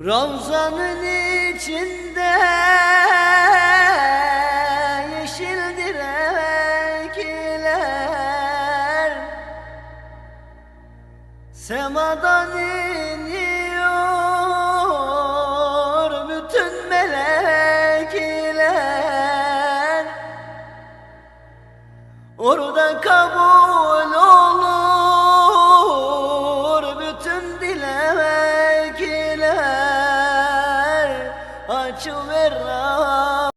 Ravzanın içinde yeşildir ekler Semadan iniyor bütün melekler Orada kabul تشوف الرام